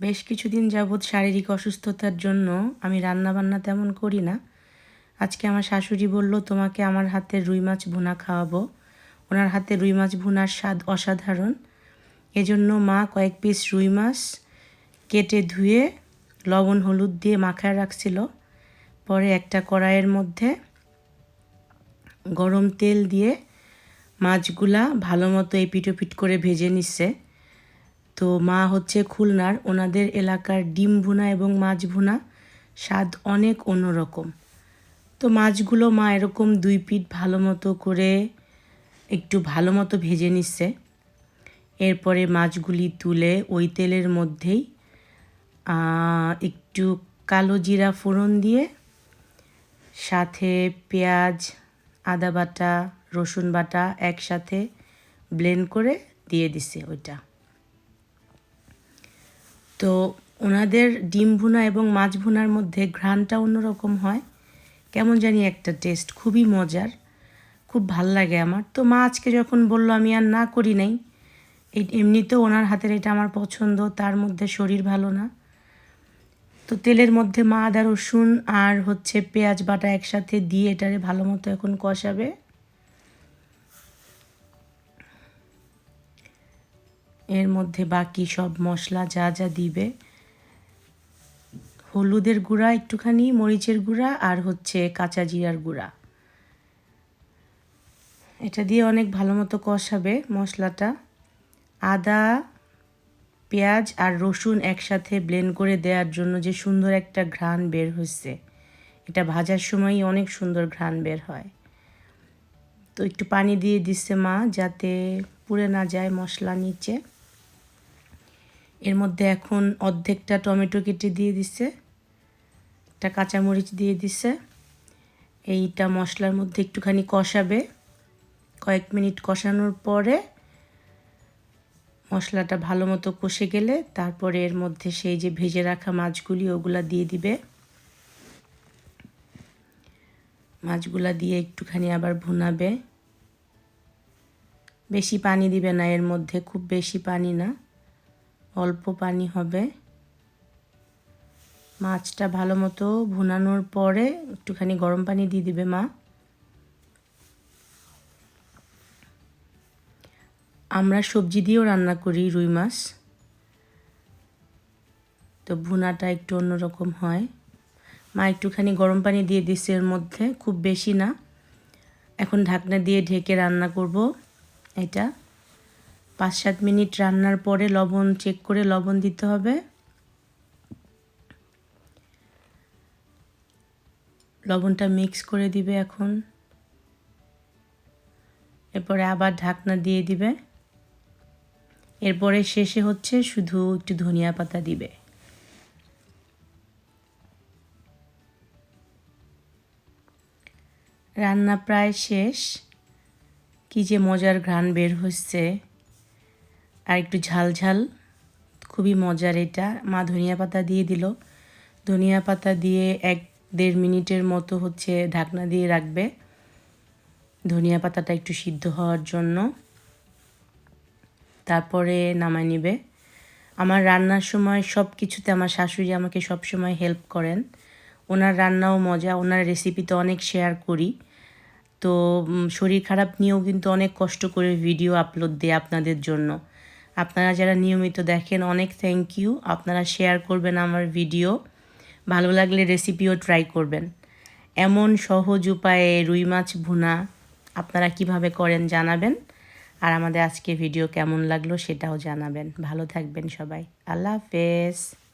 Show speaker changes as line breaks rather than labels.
বেশ কিছুদিন যাবৎ শারীরিক অসুস্থতার জন্য আমি রান্না বান্না তেমন করি না। আজকে আমার শাশুড়ি বলল, তোমাকে আমার হাতে রুই মাছ ভুনা খাওয়াবো। ওনার হাতে রুই মাছ ভুনার স্বাদ অসাধারণ। এজন্য মা কয়েক পিস রুই মাছ কেটে ধুয়ে লবণ হলুদ দিয়ে মাখায় রাখছিল। পরে একটা কড়াইয়ের মধ্যে গরম তেল দিয়ে মাছগুলা ভালো মতো এপিটোপিট করে ভেজে নিচ্ছে। তো মা হচ্ছে খুলনার। ওনাদের এলাকার ডিম ভুনা এবং মাছ ভুনা। স্বাদ অনেক অন্যরকম। তো মাছগুলো মা এরকম দুই পিঠ ভালো মতো করে একটু ভালো মতো ভেজে নিচ্ছে। এরপরে মাছগুলি তুলে ওই তেলের মধ্যেই একটু কালো জিরা ফোড়ন দিয়ে, সাথে পেঁয়াজ, আদা বাটা, রসুন বাটা একসাথে ব্লেন্ড করে দিয়ে দিছে ওইটা। তো ওনাদের ডিম ভুনা এবং মাছ ভুনার মধ্যে ঘ্রাণটা অন্যরকম হয়। কেমন জানি একটা টেস্ট খুবই মজার। খুব ভালো লাগে আমার। তো মা আজকে যখন বলল, আমি আর না করি নাই এমনিতেও ওনার হাতের এটা আমার পছন্দ, তার মধ্যে শরীর ভালো না। তো তেলের মধ্যে মা আদা রসুন আর হচ্ছে পেঁয়াজ বাটা একসাথে দিয়ে এটারে ভালো মতো এখন কষাবে। এর মধ্যে বাকি সব মশলা যা যা দিবে। হলুদের গুঁড়া একটুখানি, মরিচের গুঁড়া আর হচ্ছে কাঁচা জিরার গুঁড়া। এটা দিয়ে অনেক ভালো মতো কষাবে মশলাটা। আদা, পেঁয়াজ আর রসুন একসাথে ব্লেন্ড করে দেওয়ার জন্য যে সুন্দর একটা ঘ্রাণ বের হচ্ছে এটা ভাজার সময়ই অনেক সুন্দর ঘ্রাণ বের হয়। তো একটু পানি দিয়ে দিচ্ছে মা, যাতে পুড়ে না যায় মশলা নিচে। এর মধ্যে এখন অর্ধেকটা টমেটো কেটে দিয়ে দিচ্ছে একটা কাঁচামরিচ দিয়ে দিচ্ছে এইটা মশলার মধ্যে একটুখানি কষাবে। কয়েক মিনিট কষানোর পরে মশলাটা ভালো মতো কষে গেলে তারপরে এর মধ্যে সেই যে ভেজে রাখা মাছগুলি, ওগুলা দিয়ে দিবে। মাছগুলা দিয়ে একটুখানি আবার ভুনাবে। বেশি পানি দিবে না এর মধ্যে, খুব বেশি পানি না। অল্প পানি হবে। মাছটা ভালো মতো ভুনানোর পরে একটুখানি গরম পানি দিয়ে দিবে মা। আমরা সবজি দিয়েও রান্না করি রুই মাছ। তো ভুনাটা একটু অন্যরকম হয়। মা একটুখানি গরম পানি দিয়ে দিচ্ছে এর মধ্যে, খুব বেশি না। এখন ঢাকনা দিয়ে ঢেকে রান্না করব। এটা। পাঁচ সাত মিনিট রান্নার পরে লবণ চেক করে লবণ দিতে হবে। লবণটা মিক্স করে দিবে এখন। এরপরে আবার ঢাকনা দিয়ে দিবে। এরপরে শেষে হচ্ছে শুধু একটু ধনিয়া পাতা দিবে। রান্না প্রায় শেষ। কি যে মজার ঘ্রাণ বের হচ্ছে আর একটু ঝাল ঝাল। খুবই মজার এটা। মা ধনিয়া পাতা দিয়ে দিল। ধনিয়া পাতা দিয়ে এক দেড় মিনিটের মতো হচ্ছে ঢাকনা দিয়ে রাখবে। ধনিয়া পাতাটা একটু সিদ্ধ হওয়ার জন্য। তারপরে নামায় নিবে। আমার রান্নার সময় সব কিছুতে আমার শাশুড়ি আমাকে সব সময় হেল্প করেন। ওনার রান্নাও মজা, ওনার রেসিপি তো অনেক শেয়ার করি। তো শরীর খারাপ নিয়েও কিন্তু অনেক কষ্ট করে ভিডিও আপলোড দেয় আপনাদের জন্য। আপনারা যারা নিয়মিত দেখেন, অনেক থ্যাংক ইউ আপনারা শেয়ার করবেন আমার ভিডিও ভালো লাগলে রেসিপিও ট্রাই করবেন। এমন সহজ উপায়ে রুই মাছ ভুনা আপনারা কীভাবে করেন জানাবেন। আর আমাদের আজকে ভিডিও কেমন লাগল সেটাও জানাবেন। ভালো থাকবেন সবাই। আল্লাহ হাফেজ।